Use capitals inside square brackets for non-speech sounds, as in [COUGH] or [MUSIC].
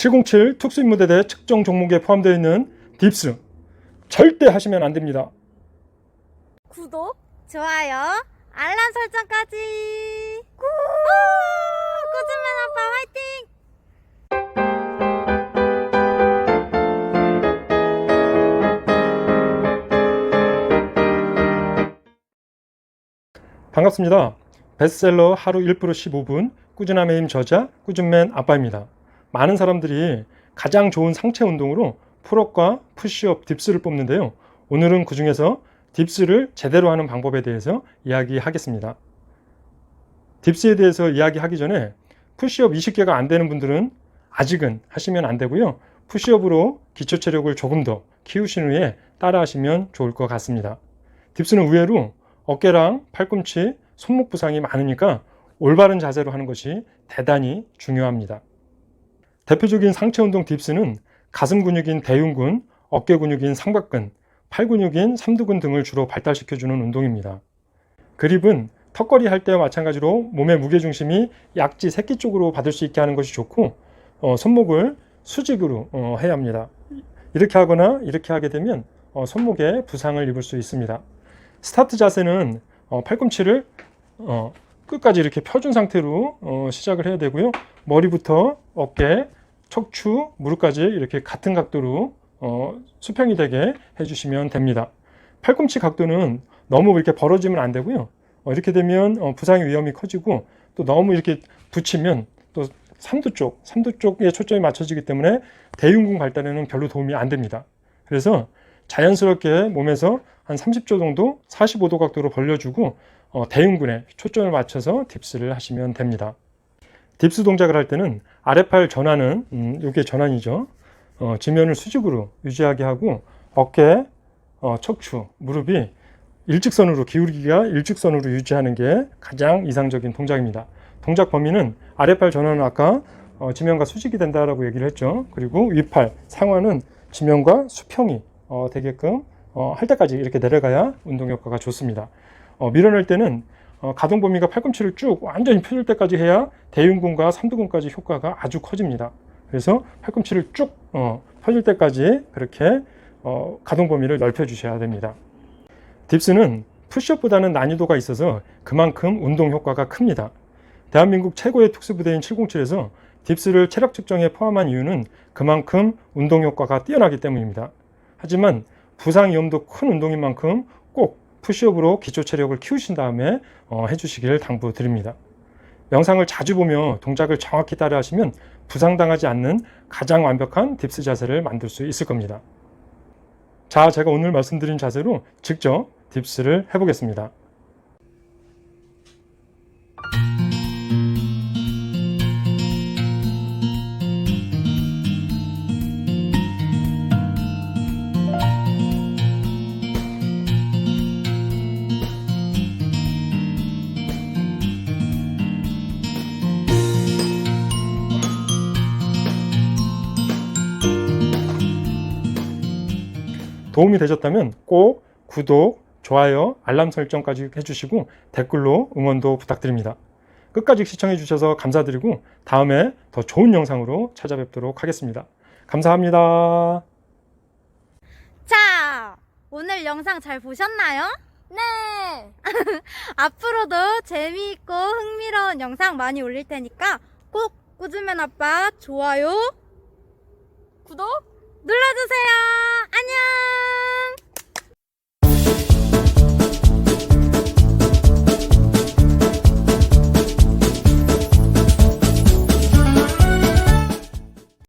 707 특수임무대대 측정 종목에 포함되어 있는 딥스 절대 하시면 안 됩니다. 구독, 좋아요, 알람 설정까지. 꾹! 꾸준맨 아빠 화이팅! 반갑습니다. 베스트셀러 하루 1% 15분 꾸준함의 힘 저자 꾸준맨 아빠입니다. 많은 사람들이 가장 좋은 상체 운동으로 풀업과 푸시업, 딥스를 뽑는데요. 오늘은 그 중에서 딥스를 제대로 하는 방법에 대해서 이야기하겠습니다. 딥스에 대해서 이야기하기 전에 푸시업 20개가 안 되는 분들은 아직은 하시면 안 되고요. 푸시업으로 기초 체력을 조금 더 키우신 후에 따라 하시면 좋을 것 같습니다. 딥스는 의외로 어깨랑 팔꿈치, 손목 부상이 많으니까 올바른 자세로 하는 것이 대단히 중요합니다. 대표적인 상체 운동 딥스는 가슴 근육인 대흉근, 어깨 근육인 상박근, 팔 근육인 삼두근 등을 주로 발달시켜주는 운동입니다. 그립은 턱걸이 할 때와 마찬가지로 몸의 무게 중심이 약지 새끼 쪽으로 받을 수 있게 하는 것이 좋고 어, 손목을 수직으로 어, 해야 합니다. 이렇게 하거나 이렇게 하게 되면 어, 손목에 부상을 입을 수 있습니다. 스타트 자세는 어, 팔꿈치를 어, 끝까지 이렇게 펴준 상태로 어, 시작을 해야 되고요. 머리부터 어깨, 척추, 무릎까지 이렇게 같은 각도로 어, 수평이 되게 해주시면 됩니다. 팔꿈치 각도는 너무 이렇게 벌어지면 안 되고요. 어, 이렇게 되면 어, 부상의 위험이 커지고 또 너무 이렇게 붙이면 또 삼두 쪽, 삼두 쪽에 초점이 맞춰지기 때문에 대흉근 발달에는 별로 도움이 안 됩니다. 그래서 자연스럽게 몸에서 한 30초 정도 45도 각도로 벌려주고 어, 대흉근에 초점을 맞춰서 딥스를 하시면 됩니다. 딥스 동작을 할 때는 아래팔 전환은 음, 이게 전환이죠. 어, 지면을 수직으로 유지하게 하고 어깨, 어, 척추, 무릎이 일직선으로 기울기가 일직선으로 유지하는 게 가장 이상적인 동작입니다. 동작 범위는 아래팔 전환은 아까 어, 지면과 수직이 된다라고 얘기를 했죠. 그리고 윗팔 상완은 지면과 수평이 어, 되게끔 어, 할 때까지 이렇게 내려가야 운동 효과가 좋습니다. 어, 밀어낼 때는 어, 가동 범위가 팔꿈치를 쭉 완전히 펴줄 때까지 해야 대흉근과 삼두근까지 효과가 아주 커집니다. 그래서 팔꿈치를 쭉 어, 펴줄 때까지 그렇게 어, 가동 범위를 넓혀 주셔야 됩니다. 딥스는 푸시업보다는 난이도가 있어서 그만큼 운동 효과가 큽니다. 대한민국 최고의 특수부대인 707에서 딥스를 체력 측정에 포함한 이유는 그만큼 운동 효과가 뛰어나기 때문입니다. 하지만 부상 위험도 큰 운동인 만큼 꼭 푸시업으로 기초 체력을 키우신 다음에 어, 해주시길 당부드립니다. 영상을 자주 보며 동작을 정확히 따라 하시면 부상당하지 않는 가장 완벽한 딥스 자세를 만들 수 있을 겁니다. 자, 제가 오늘 말씀드린 자세로 직접 딥스를 해보겠습니다. 도움이 되셨다면 꼭 구독, 좋아요, 알람 설정까지 해주시고 댓글로 응원도 부탁드립니다. 끝까지 시청해 주셔서 감사드리고 다음에 더 좋은 영상으로 찾아뵙도록 하겠습니다. 감사합니다. 자, 오늘 영상 잘 보셨나요? 네! [LAUGHS] 앞으로도 재미있고 흥미로운 영상 많이 올릴 테니까 꼭 꾸준맨 아빠 좋아요, 구독 눌러주세요. 안녕!